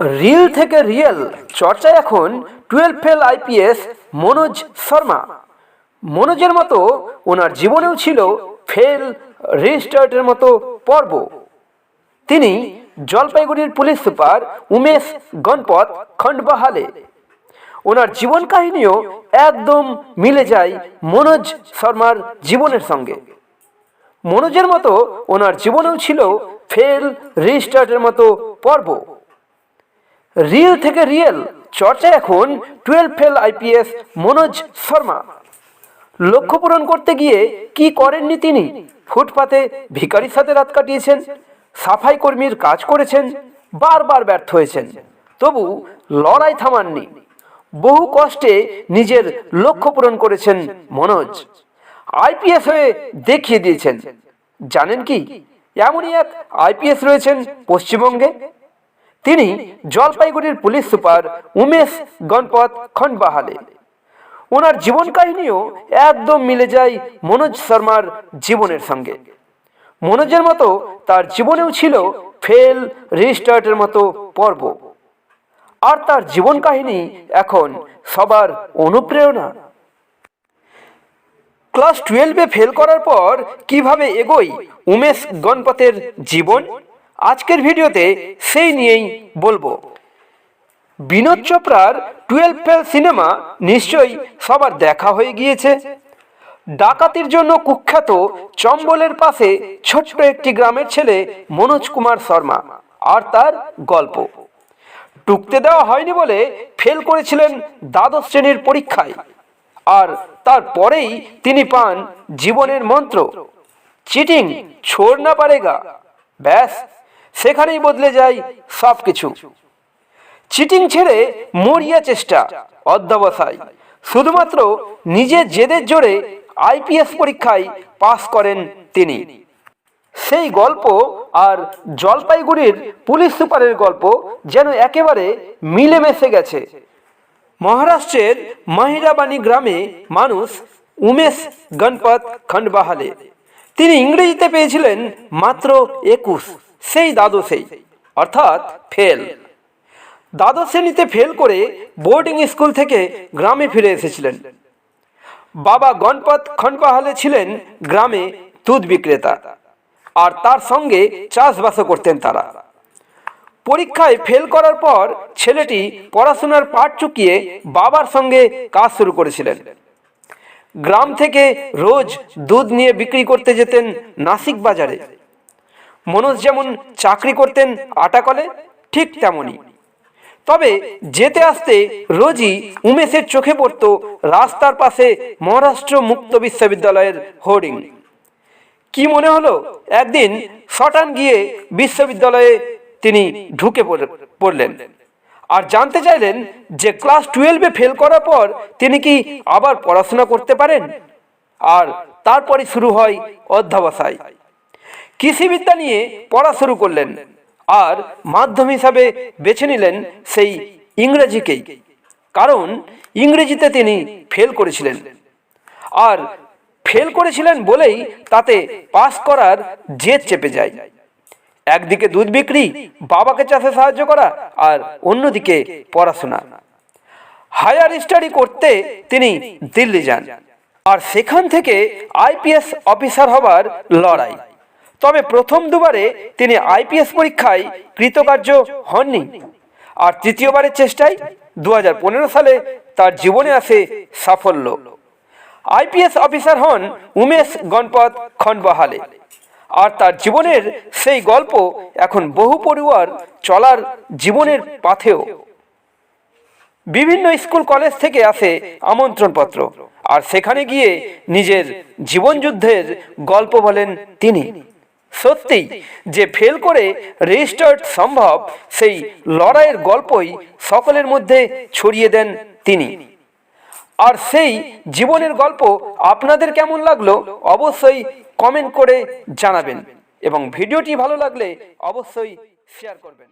Reel থেকে real চর্চায় এখন twelve fail IPS Manoj Sharma. মনোজের মতো ওনার জীবনেও ছিল ফেল রিস্টার্টের মতো পর্ব। তিনি জলপাইগুড়ির পুলিশ সুপার উমেশ গণপত খণ্ডবাহালে। ওনার জীবন কাহিনীও একদম মিলে যায় মনোজ শর্মার জীবনের সঙ্গে। মনোজের মতো ওনার জীবনেও ছিল ফেল রিস্টার্টের মতো পর্ব। রিয়েল থেকে রিয়েল। চর্চা এখন twelve fail IPS Manoj Sharma. লক্ষ্য পূরণ করতে গিয়ে কি করেননি তিনি? ফুটপাতে ভিখারির সাথে রাত কাটিয়েছেন, সাফাই কর্মীর কাজ করেছেন, বারবার ব্যর্থ হয়েছেন। তবু লড়াই থামাননি। বহু কষ্টে নিজের লক্ষ্য পূরণ করেছেন মনোজ। আইপিএস হয়ে দেখিয়ে দিয়েছেন। জানেন কি? এমনই এক আইপিএস রয়েছেন পশ্চিমবঙ্গে। তিনি জলপাইগুড়ির পুলিশ সুপার উমেশ গণপত খণ্ডবাহালে। ওনার জীবন কাহিনীও একদম মিলে যায় মনোজ শর্মার জীবনের সঙ্গে। মনোজের মতো তার জীবনেও ছিল ফেল রিস্টার্টের মতো পর্ব। আর তার জীবন কাহিনী এখন সবার অনুপ্রেরণা। ক্লাস টুয়েলভে ফেল করার পর কীভাবে এগোই উমেশ গণপতের জীবন? আজকের ভিডিওতে সেই নিয়েই বলব। বিনোদ চোপড়ার টুয়েলভ ফেল সিনেমা নিশ্চয়ই সবার দেখা হয়ে গিয়েছে। ডাকাতির জন্য কুখ্যাত চম্বলের পাশে ছোট্ট একটি গ্রামের ছেলে মনোজ কুমার শর্মা আর তার গল্প। টুকতে দেওয়া হয়নি বলে ফেল করেছিলেন দ্বাদশ শ্রেণির পরীক্ষায়। আর তারপরেই তিনি পান জীবনের মন্ত্র। চিটিং, ছোড় না পারেগা। ব্যাস সেখানেই বদলে যায় সব কিছু চিটিং ছেড়ে মরিয়া চেষ্টা, অধ্যবসায়। শুধুমাত্র নিজের জেদের জোরে আইপিএস পরীক্ষায় পাশ করেন তিনি। সেই গল্প আর জলপাইগুড়ির পুলিশ সুপারের গল্প যেন একেবারে মিলেমিশে গেছে। মহারাষ্ট্রের মাহিরাবাণী গ্রামে মানুষ উমেশ গণপত খণ্ডবাহালে। তিনি ইংরেজিতে পেয়েছিলেন মাত্র একুশ। সেই দ্বাদশেই, অর্থাৎ ফেল। দ্বাদশ শ্রেণীতে ফেল করে বোর্ডিং স্কুল থেকে গ্রামে ফিরে এসেছিলেন। বাবা গণপত খণ্ডবাহালে ছিলেন গ্রামে দুধ বিক্রেতা। আর তার সঙ্গে চাষবাসও করতেন তারা। পরীক্ষায় ফেল করার পর ছেলেটি পড়াশোনার পাঠ চুকিয়ে বাবার সঙ্গে কাজ শুরু করেছিলেন। গ্রাম থেকে রোজ দুধ নিয়ে বিক্রি করতে যেতেন নাসিক বাজারে। মনোজ যেমন চাকরি করতেন আটাকলে ঠিক তেমনই। তবে যেতে আসতে রোজই উমেশের চোখে পড়ত রাস্তার পাশে মহারাষ্ট্র মুক্ত বিশ্ববিদ্যালয়ের হোর্ডিং। কি মনে হলো? একদিন শটান গিয়ে বিশ্ববিদ্যালয়ে তিনি ঢুকে পড়ে- পড়লেন। আর জানতে চাইলেন যে ক্লাস টুয়েলভে ফেল করার পর তিনি কি আবার পড়াশোনা করতে পারেন? আর তারপরে শুরু হয় অধ্যাবসায়। কৃষিবিদ্যা নিয়ে পড়া শুরু করলেন আর মাধ্যম হিসাবে বেছে নিলেন সেই ইংরেজিকেই। কারণ ইংরেজিতে তিনি ফেল করেছিলেন। আর ফেল করেছিলেন বলেই তাতে পাস করার জেদ চেপে যায়। একদিকে দুধ বিক্রি, বাবাকে চাষে সাহায্য করা আর অন্যদিকে পড়াশোনা। হায়ার স্টাডি করতে তিনি দিল্লি যান। আর সেখান থেকে আইপিএস অফিসার হবার লড়াই। তবে প্রথম দুবারে তিনি আইপিএস পরীক্ষায় কৃতকার্য হননি। আর তৃতীয়বারের চেষ্টায় দু হাজার পনেরো সালে তার জীবনে আসে সাফল্য। আইপিএস অফিসার হন উমেশ গণপত খণ্ডবাহালে। আর তার জীবনের সেই গল্প এখন বহু পড়ুয়ার চলার জীবনের পাথেও বিভিন্ন স্কুল কলেজ থেকে আসে আমন্ত্রণপত্র। আর সেখানে গিয়ে নিজের জীবনযুদ্ধের গল্প বলেন তিনি। সত্যি, যে ফেল করে রেজিস্টার্ড সম্ভব, সেই লড়াইয়ের গল্পই সকলের মধ্যে ছড়িয়ে দেন তিনি। আর সেই জীবনের গল্প আপনাদের কেমন লাগল অবশ্যই কমেন্ট করে জানাবেন এবং ভিডিওটি ভালো লাগলে অবশ্যই শেয়ার করবেন।